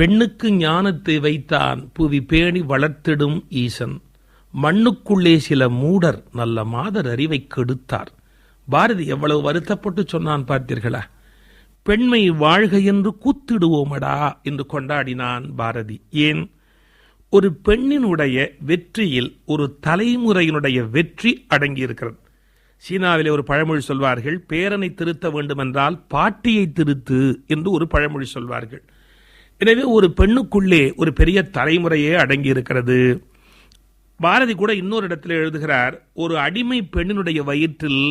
பெண்ணுக்கு ஞானத்தை வைத்தான் புவி பேணி வளர்த்திடும் ஈசன். மண்ணுக்குள்ளே சில மூடர் நல்ல மாதர் அறிவை கெடுத்தார். பாரதி எவ்வளவு வருத்தப்பட்டு சொன்னான் பார்த்தீர்களா? பெண்மை வாழ்க என்று கூத்திடுவோமடா என்று கொண்டாடினான் பாரதி. ஏன்? ஒரு பெண்ணினுடைய வெற்றியில் ஒரு தலைமுறையினுடைய வெற்றி அடங்கியிருக்கிறது. சீனாவிலே ஒரு பழமொழி சொல்வார்கள் பேரனை திருத்த வேண்டுமென்றால் பாட்டியை திருத்து என்று ஒரு பழமொழி சொல்வார்கள். எனவே ஒரு பெண்ணுக்குள்ளே ஒரு பெரிய தலைமுறையே அடங்கியிருக்கிறது. பாரதி கூட இன்னொரு இடத்துல எழுதுகிறார் ஒரு அடிமை பெண்ணினுடைய வயிற்றில்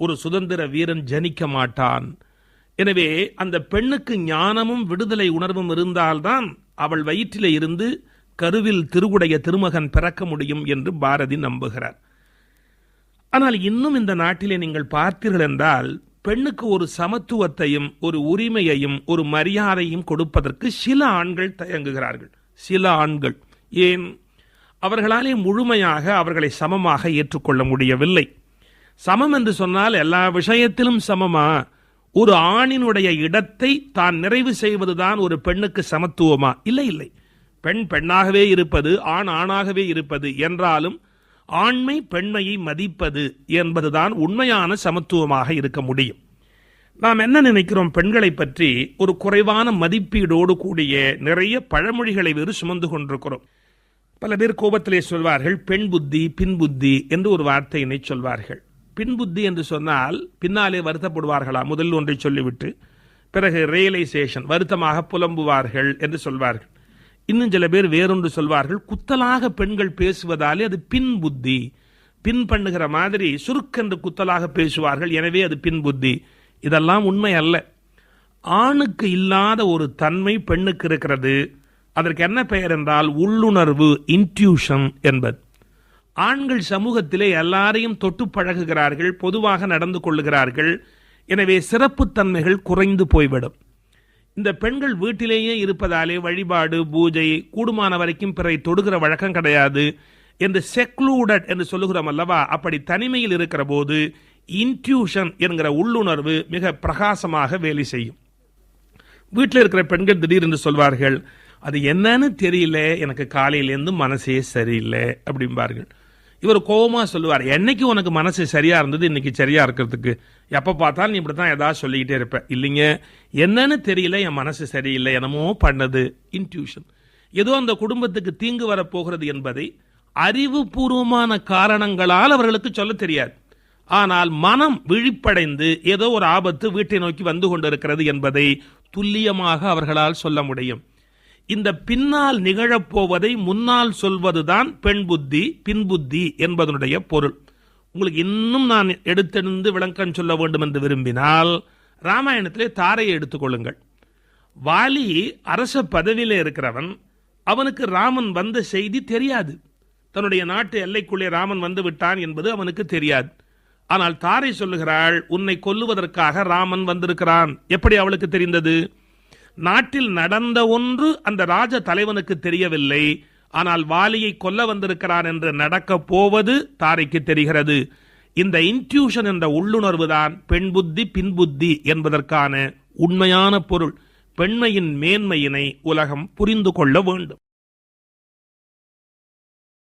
ஒரு சுதந்திர வீரன் ஜனிக்க மாட்டான். எனவே அந்த பெண்ணுக்கு ஞானமும் விடுதலை உணர்வும் இருந்தால்தான் அவள் வயிற்றிலே இருந்து கருவில் திருவுடைய திருமகன் பிறக்க முடியும் என்று பாரதி நம்புகிறார். ஆனால் இன்னும் இந்த நாட்டிலே நீங்கள் பார்த்தீர்கள் என்றால் பெண்ணுக்கு ஒரு சமத்துவத்தையும் ஒரு உரிமையையும் ஒரு மரியாதையும் கொடுப்பதற்கு சில ஆண்கள் தயங்குகிறார்கள். சில ஆண்கள். ஏன்? அவர்களாலே முழுமையாக அவர்களை சமமாக ஏற்றுக்கொள்ள முடியவில்லை. சமம் என்று சொன்னால் எல்லா விஷயத்திலும் சமமா? ஒரு ஆணினுடைய இடத்தை தான் நிறைவு செய்வதுதான் ஒரு பெண்ணுக்கு சமத்துவமா? இல்லை இல்லை. பெண் பெண்ணாகவே இருப்பது ஆண் ஆணாகவே இருப்பது என்றாலும் ஆண்மை பெண்மையை மதிப்பது என்பதுதான் உண்மையான சமத்துவமாக இருக்க முடியும். நாம் என்ன நினைக்கிறோம் பெண்களை பற்றி? ஒரு குறைவான மதிப்பீடோடு கூடிய நிறைய பழமொழிகளை வேறு சுமந்து கொண்டிருக்கிறோம். பல பேர் கோபத்திலே சொல்வார்கள் பெண் புத்தி பின்புத்தி என்று ஒரு வார்த்தையினை சொல்வார்கள். பின்புத்தி என்று சொன்னால் பின்னாலே வருத்தப்படுவார்களா? முதல் ஒன்றை சொல்லிவிட்டு பிறகு ரியலைசேஷன் வருத்தமாக புலம்புவார்கள் என்று சொல்வார்கள். இன்னும் சில பேர் வேறொன்று சொல்வார்கள் குத்தலாக பெண்கள் பேசுவதாலே அது பின் புத்தி. பின் பண்ணுகிற மாதிரி சுருக்கென்று குத்தலாக பேசுவார்கள் எனவே அது பின் புத்தி. இதெல்லாம் உண்மை அல்ல. ஆணுக்கு இல்லாத ஒரு தன்மை பெண்ணுக்கு இருக்கிறது. அதற்கு என்ன பெயர் என்றால் உள்ளுணர்வு இன்ட்யூஷன் என்பது. ஆண்கள் சமூகத்திலே எல்லாரையும் தொட்டு பழகுகிறார்கள் பொதுவாக நடந்து கொள்ளுகிறார்கள். எனவே சிறப்புத்தன்மைகள் குறைந்து போய்விடும். இந்த பெண்கள் வீட்டிலேயே இருப்பதாலே வழிபாடு பூஜை கூடுமான வரைக்கும் பிறை தொடுகிற வழக்கம் கிடையாது என்று செக்லூடட் என்று சொல்லுகிறோம் அல்லவா? அப்படி தனிமையில் இருக்கிற போது இன்ட்யூஷன் என்கிற உள்ளுணர்வு மிக பிரகாசமாக வேலை செய்யும். வீட்டில் இருக்கிற பெண்கள் திடீரென்று சொல்வார்கள் அது என்னன்னு தெரியல எனக்கு காலையிலேருந்து மனசே சரியில்லை அப்படிம்பார்கள். இவர் கோபமாக சொல்லுவார் என்னைக்கு உனக்கு மனசு சரியாக இருந்தது இன்னைக்கு சரியாக இருக்கிறதுக்கு? எப்போ பார்த்தாலும் நீ இப்படி தான் ஏதாவது சொல்லிக்கிட்டே இருப்பேன் இல்லைங்க என்னன்னு தெரியல என் மனசு சரியில்லை என்னமோ பண்ணது. இன்ட்யூஷன் ஏதோ அந்த குடும்பத்துக்கு தீங்கு வரப்போகிறது என்பதை அறிவுபூர்வமான காரணங்களால் அவர்களுக்கு சொல்ல தெரியாது. ஆனால் மனம் விழிப்படைந்து ஏதோ ஒரு ஆபத்து வீட்டை நோக்கி வந்து கொண்டிருக்கிறது என்பதை துல்லியமாக அவர்களால் சொல்ல முடியும். இந்த பின்னால் நிகழப்போவதை முன்னால் சொல்வதுதான் பெண் புத்தி பின் புத்தி என்பதனுடைய பொருள். உங்களுக்கு இன்னும் நான் எடுத்தெழுந்து விளக்கம் சொல்ல வேண்டும் என்று விரும்பினால் ராமாயணத்திலே தாரையை எடுத்துக்கொள்ளுங்கள் வாலி அரச பதவியிலே இருக்கிறவன் அவனுக்கு ராமன் வந்த செய்தி தெரியாது. தன்னுடைய நாட்டு எல்லைக்குள்ளே ராமன் வந்து விட்டான் என்பது அவனுக்கு தெரியாது. ஆனால் தாரை சொல்லுகிறாள் உன்னை கொல்லுவதற்காக ராமன் வந்திருக்கிறான். எப்படி அவளுக்கு தெரிந்தது? நாட்டில் நடந்த ஒன்று அந்த ராஜ தலைவனுக்கு தெரியவில்லை. ஆனால் வாலியை கொல்ல வந்திருக்கிறான் என்று நடக்கப் போவது தாரைக்கு தெரிகிறது. இந்த இன்ட்யூஷன் என்ற உள்ளுணர்வு தான் பெண் புத்தி பின் புத்தி என்பதற்கான உண்மையான பொருள். பெண்மையின் மேன்மையினை உலகம் புரிந்து கொள்ள வேண்டும்.